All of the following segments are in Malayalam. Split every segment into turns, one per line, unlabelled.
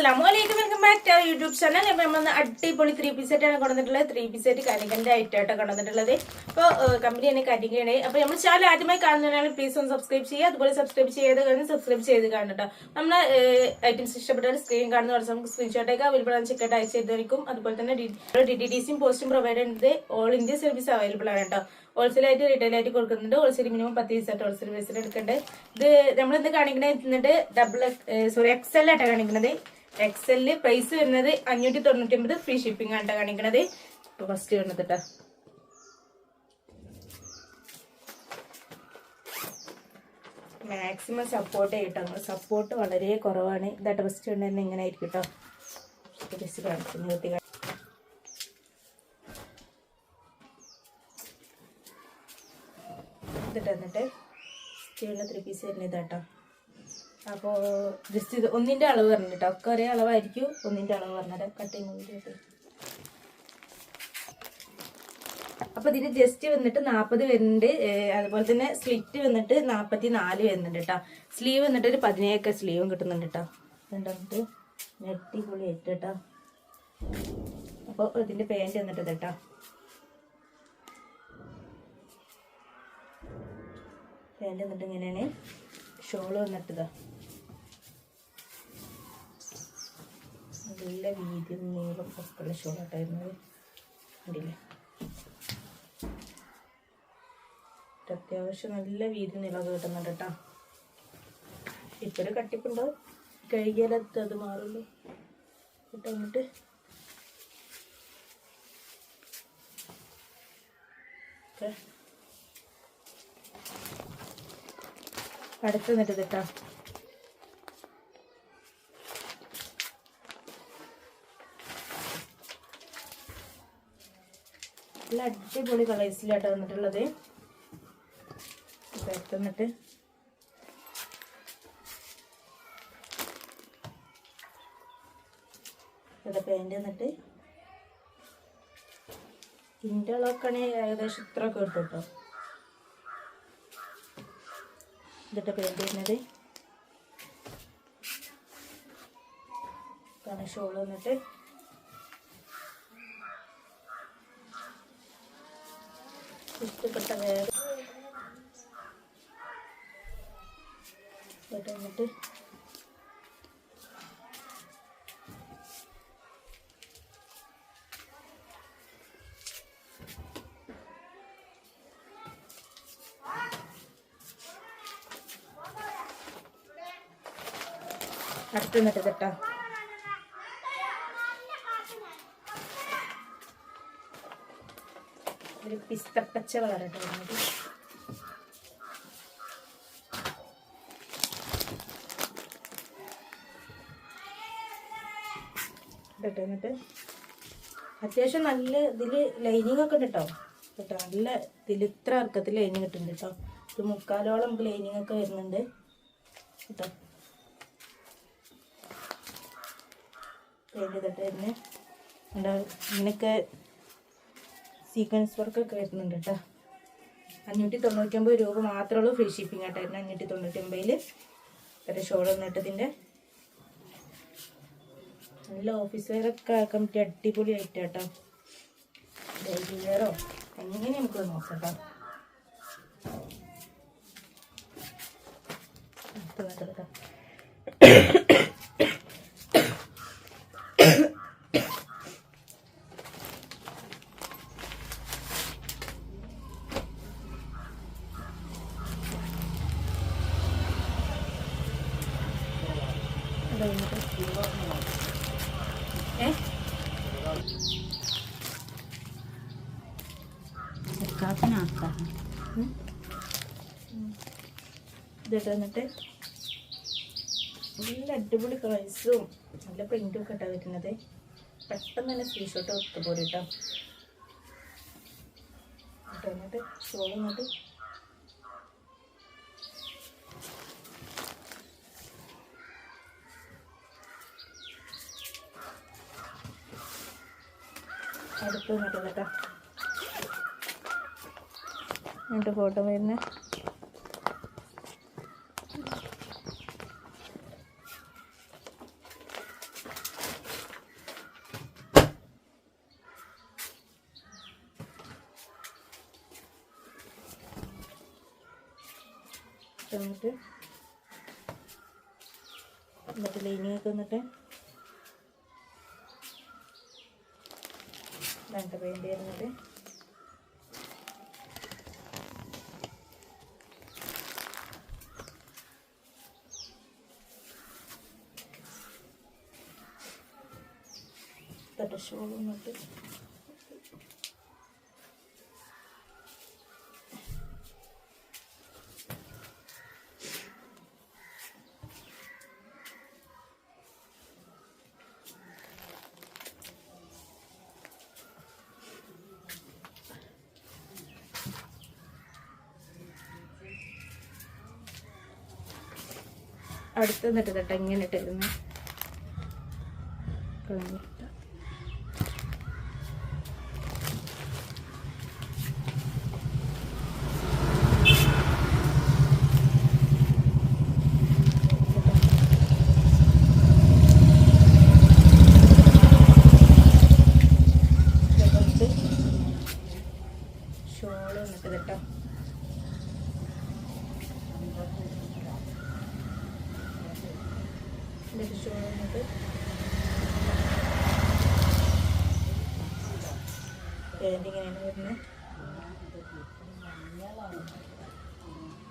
അസ്സാം വലൈക്കും welcome back to YouTube channel. അപ്പോൾ നമ്മൾ അടിപൊളി ത്രീ പീസ് സെറ്റാണ് കൊണ്ടുവന്നിട്ടുള്ളത്. ത്രീ പീസ് സെറ്റ് കരികന്റെ ആയിട്ടാണ് കൊണ്ടുവന്നിട്ടുള്ളത്. അപ്പോൾ കമ്പനി തന്നെ കരികയാണ് അപ്പോൾ നമ്മൾ ചാനൽ ആദ്യമായി കാണുന്നതിനാണ് പ്ലീസ് ഒന്ന് സബ്സ്ക്രൈബ് ചെയ്യുക. അതുപോലെ സബ്സ്ക്രൈബ് ചെയ്ത് കഴിഞ്ഞ് സബ്സ്ക്രൈബ് ചെയ്ത് കാണട്ടോ നമ്മൾ ഐറ്റംസ് ഇഷ്ടപ്പെട്ടാൽ സ്ക്രീൻ കാണുന്ന കുറച്ച് നമുക്ക് സ്ക്രീൻഷോട്ടൊക്കെ അവൈലബിൾ ആണ്. ചെക്കായിട്ട് അയച്ചു തരുന്നതായിരിക്കും. അതുപോലെ തന്നെ ഡി ഡി ഡി സിയും പോസ്റ്റും പ്രൊവൈഡ് ചെയ്യുന്നത് ഓൾ ഇന്ത്യ സർവീസ് അവൈലബിൾ ആണ് കേട്ടോ ഹോൾസെയിൽ ആയിട്ട് റീറ്റെയിൽ ആയിട്ട് കൊടുക്കുന്നുണ്ട്. ഹോൾസെയിൽ മിനിമം പത്ത് ദിവസമായിട്ട് ഹോൾസെയിൽ ബേസിൽ എടുക്കുന്നുണ്ട്. ഇത് നമ്മൾ ഇത് കാണിക്കുന്നത് ഡബിൾ സോറി എക്സൽ ആയിട്ടാണ് കാണിക്കുന്നത് എക്സലിൽ പ്രൈസ് വരുന്നത് അഞ്ഞൂറ്റി തൊണ്ണൂറ്റി ഒമ്പത് ഫ്രീ ഷിപ്പിംഗ് ആണ് കാണിക്കണത്. ഇപ്പൊ ഫസ്റ്റ് വരുന്നത് കേട്ടോ മാക്സിമം സപ്പോർട്ട് ചെയ്യട്ടോ സപ്പോർട്ട് വളരെ കുറവാണ്. ഇതായിട്ട് ഫസ്റ്റ് കൊണ്ട് തന്നെ ഇങ്ങനെ ആയിരിക്കും കേട്ടോ ഇതിട്ട് എന്നിട്ട്. സ്റ്റീലിന്റെ ത്രീ പീസ് വരുന്നത് ഇതാട്ടോ. അപ്പോൾ ജസ്റ്റ് ഇത് ഒന്നിന്റെ അളവ് പറഞ്ഞു കേട്ടോ ഒക്കെ ഒരേ അളവായിരിക്കും ഒന്നിന്റെ അളവ് പറഞ്ഞത്. കട്ടിങ് വേണ്ടിയിട്ട് അപ്പോൾ ഇതിന് ജസ്റ്റ് വന്നിട്ട് നാൽപ്പത് വരുന്നുണ്ട്. അതുപോലെ തന്നെ സ്ലിറ്റ് വന്നിട്ട് നാൽപ്പത്തി നാല് വരുന്നുണ്ട് കേട്ടോ സ്ലീവ് വന്നിട്ട് ഒരു പതിനേഴൊക്കെ സ്ലീവും കിട്ടുന്നുണ്ട് കേട്ടോ രണ്ടാമത് നെട്ടി പൊളി ആയിട്ട് കേട്ടോ അപ്പോൾ ഇതിന്റെ പേന്റ് വന്നിട്ട് കേട്ടോ പേന്റ് വന്നിട്ട് ഇങ്ങനെയാണ്. ഷോൾ വന്നിട്ട് നല്ല വീതിയും നീളം ഒക്കെയുള്ള ഷോളായിട്ടായിരുന്നത് കണ്ടില്ലേ? അത്യാവശ്യം നല്ല വീതി നിളവ് കിട്ടുന്നുണ്ട് കേട്ടോ. ഇപ്പോൾ ഒരു കട്ടിപ്പുണ്ടോ. കഴുകിയാലത്ത് അത് മാറുള്ളൂ. കേട്ടോ എന്നിട്ട് അടുത്ത് നിന്നിട്ട് കേട്ടോ നല്ല അടിപൊളി കളേഴ്സിലാട്ടോ വന്നിട്ടുള്ളത്. പെട്ടെന്നിട്ട് ഇവിടെ പാന്റ് വന്നിട്ട് ഇതിന്റെ അളവൊക്കെ ഏകദേശം ഒക്കെ കിട്ടും കേട്ടോ ഇതിട്ട് പെയിന്റ് വരുന്നത് ഷോൾ വന്നിട്ട്. ഇഷ്ടപ്പെട്ട ഇതിട്ട് വന്നിട്ട് അടുത്ത് നിന്നിട്ട് ഒരു പിസ്തപ്പച്ച വളരട്ടെ വരുന്നത്. കേട്ടോ എന്നിട്ട് അത്യാവശ്യം നല്ല ഇതിൽ ലൈനിങ് ഒക്കെ ഉണ്ട് കേട്ടോ. കേട്ടോ നല്ല ഇതിൽ ഇത്ര അർക്കത്തിൽ ലൈനിങ് കിട്ടുന്നുണ്ട് കേട്ടോ. ഇത് മുക്കാലോളം നമുക്ക് ലൈനിങ് ഒക്കെ വരുന്നുണ്ട് കേട്ടോ. പെയിന്റ് ചെയ്തിട്ട് തന്നെ ഇങ്ങനെയൊക്കെ സീക്വൻസ് വർക്കൊക്കെ വരുന്നുണ്ട് കേട്ടോ അഞ്ഞൂറ്റി തൊണ്ണൂറ്റൊമ്പത് രൂപ മാത്രമേ ഉള്ളൂ ഫ്രീ ഷിപ്പിംഗ് ആയിട്ടായിരുന്നു അഞ്ഞൂറ്റി തൊണ്ണൂറ്റൊമ്പതിൽ ഒരു ഷോൾ വന്നിട്ടതിന്റെ നല്ല ഓഫീസ് വെയറൊക്കെ ആക്കാൻ പറ്റിയ അടിപൊളി ആയിട്ട് കേട്ടോ ഡെയിലി വെയറോ എങ്ങനെ നമുക്ക് നോക്കാം. കേട്ടോ കഴിഞ്ഞിട്ട് ഏ ഇതിട്ട് വന്നിട്ട് നല്ല അടിപൊളി കളേഴ്സും നല്ല പ്രിന്റും ഒക്കെ ഇട്ടാ വരുന്നത് പെട്ടെന്ന് തന്നെ സ്ക്രീൻഷോട്ട് ഒത്തുപോലെ കേട്ടോ ഇട്ട് വന്നിട്ട് ഷോൾ വന്നിട്ട് ഇങ്ങോട്ട് കേട്ടോ. എന്നിട്ട് ഫോട്ടോ വരുന്നത് എന്നിട്ട് എന്നിട്ട് ലൈനിങ് ഒക്കെ രണ്ട് പെയിന്റ് വരുന്നത്. ഷോൾ അടുത്ത് നിന്നിട്ട് കേട്ടോ ഇങ്ങനെ ഇട്ടിരുന്നു കളഞ്ഞിട്ട് ഷോൾ വന്നിട്ട് കേട്ടോ ഇതൊരു ഷോൾ വന്നിട്ട് പാന്റ് ഇങ്ങനെയാണ് വരുന്നത്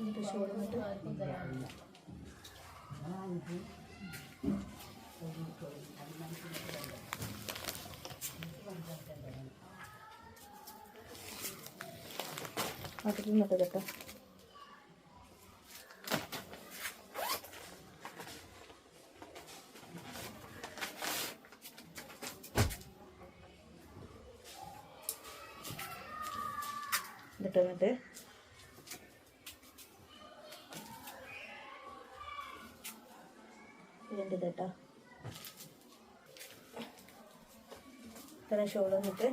ഇത് ഷോൾ വന്നിട്ട് അതിൽ നിന്നിട്ട് കേട്ടോ എന്നിട്ട് വന്നിട്ട് ഇതിന്റെ ഇതട്ടോ ഷോൾ വന്നിട്ട്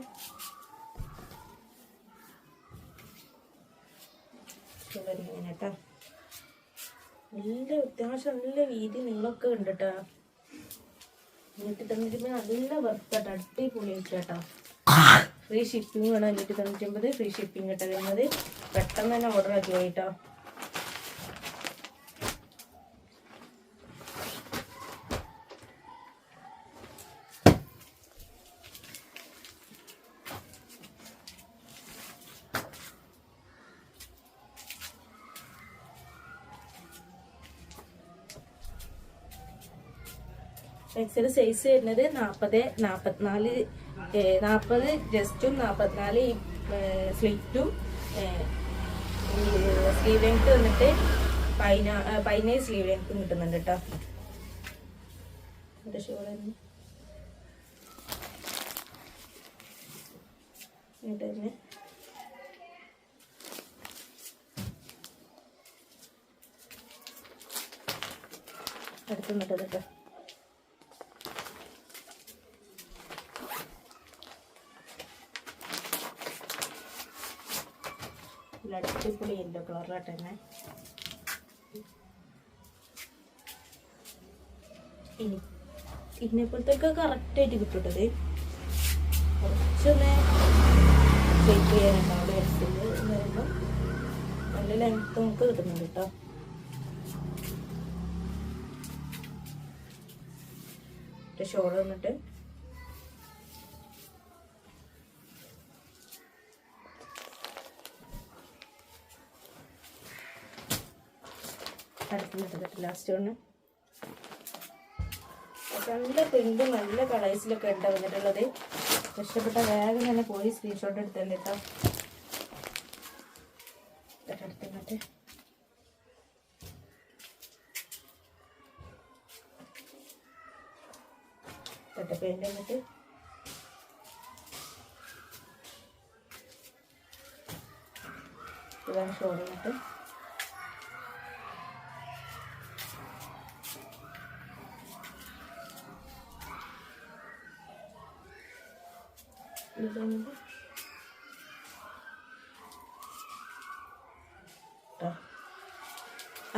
നല്ല അത്യാവശ്യം നല്ല വീതി നിങ്ങളൊക്കെ ഉണ്ട് കേട്ടോ. തന്നിട്ട് നല്ല വർക്കാട്ടോ അടിപൊളി കേട്ടോ. ഫ്രീ ഷിപ്പിംഗ് വേണം അഞ്ഞൂറ്റി തൊണ്ണൂറ്റൊമ്പത് ഫ്രീ ഷിപ്പിംഗ് കേട്ടോ വരുന്നത് പെട്ടെന്ന് തന്നെ ഓർഡർ ആക്കി കേട്ടോ? എക്സൽ സൈസ് വരുന്നത് നാൽപ്പത് നാൽപ്പത്തിനാല് നാൽപ്പത് ജസ്റ്റും നാൽപ്പത്തിനാല് സ്ലിറ്റും സ്ലീവ് ലെങ്ത് വന്നിട്ട് പതിനാ പതിനേഴ് സ്ലീവ് ലെങ്ത് കിട്ടുന്നുണ്ട് കേട്ടോ എന്നിട്ട് തന്നെ. അടുത്ത് നിന്നിട്ട് കേട്ടോ നല്ല അടിപൊളി യെല്ലോ കളറായിട്ട് തന്നെ ഇനി ഇതിനെപ്പോഴത്തേക്ക് കറക്റ്റായിട്ട് കിട്ടുട്ടത്. കുറച്ചൊന്ന് വെയിറ്റ് ചെയ്യാനുണ്ടാവും ഡേറ്റ്സിൽ വരുമ്പോൾ നല്ല ലെങ്ത് നമുക്ക് കിട്ടുന്നുണ്ട് കേട്ടോ. ഷോൾ വന്നിട്ട് അടുത്ത് ലാസ്റ്റ് ഒന്ന്. നല്ല പ്രിന്റും നല്ല കളേഴ്സിലൊക്കെ ഉണ്ട് വന്നിട്ടുള്ളത്. ഇഷ്ടപ്പെട്ട വേഗം തന്നെ പോയി സ്ക്രീൻഷോട്ട് എടുത്തല്ലേ കേട്ടോ ഷോറിട്ട്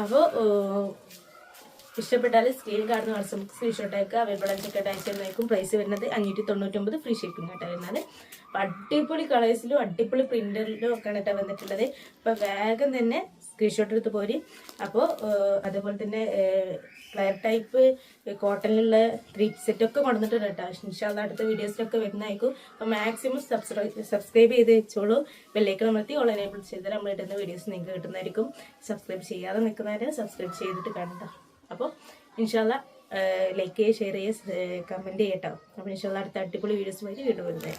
അപ്പോൾ ഇഷ്ടപ്പെട്ടാൽ സ്ക്രീൻ കാണുന്ന വാട്സപ്പ് സ്ക്രീൻഷോട്ട് അയക്കുക അവൈലബിൾ ചെക്കട്ട് അയച്ചു പ്രൈസ് വരുന്നത് അഞ്ഞൂറ്റി തൊണ്ണൂറ്റൊമ്പത് ഫ്രീ ഷിപ്പിംഗ് ആയിട്ടാണ് വരുന്നത് അടിപൊളി കളേഴ്സിലും അടിപൊളി പ്രിന്ററിലും ഒക്കെയാണ് കേട്ടോ വന്നിട്ടുള്ളത്. അപ്പോൾ വേഗം തന്നെ സ്ക്രീൻഷോട്ട് എടുത്ത് പോരി. അപ്പോൾ അതേപോലെ തന്നെ ക്ലയർ ടൈപ്പ് കോട്ടണിലുള്ള ത്രീ സെറ്റൊക്കെ കൊണ്ടുവന്നിട്ടുണ്ട് കേട്ടോ. ഇൻഷാല്ല അടുത്ത വീഡിയോസിലൊക്കെ വരുന്നതായിരിക്കും. അപ്പോൾ മാക്സിമം സബ്സ്ക്രൈബ് സബ്സ്ക്രൈബ് ചെയ്ത് വെച്ചോളൂ. ബെല്ലേക്ക് അമർത്തി ഓൾ എനേബിൾ ചെയ്താൽ നമ്മൾ ഇടുന്ന വീഡിയോസ് നിങ്ങൾക്ക് കിട്ടുന്നതായിരിക്കും. സബ്സ്ക്രൈബ് ചെയ്യാതെ നിൽക്കുന്നവരെ സബ്സ്ക്രൈബ് ചെയ്തിട്ട് കാണണ്ട അപ്പോൾ ഇൻഷാല്ല ലൈക്ക് ചെയ്യുക ഷെയർ ചെയ്യുക കമന്റ് ചെയ്യട്ടോ അപ്പോൾ ഇൻഷാല്ല അടുത്ത അടിപൊളി വീഡിയോസുമായിട്ട് വീണ്ടും വരുന്നത്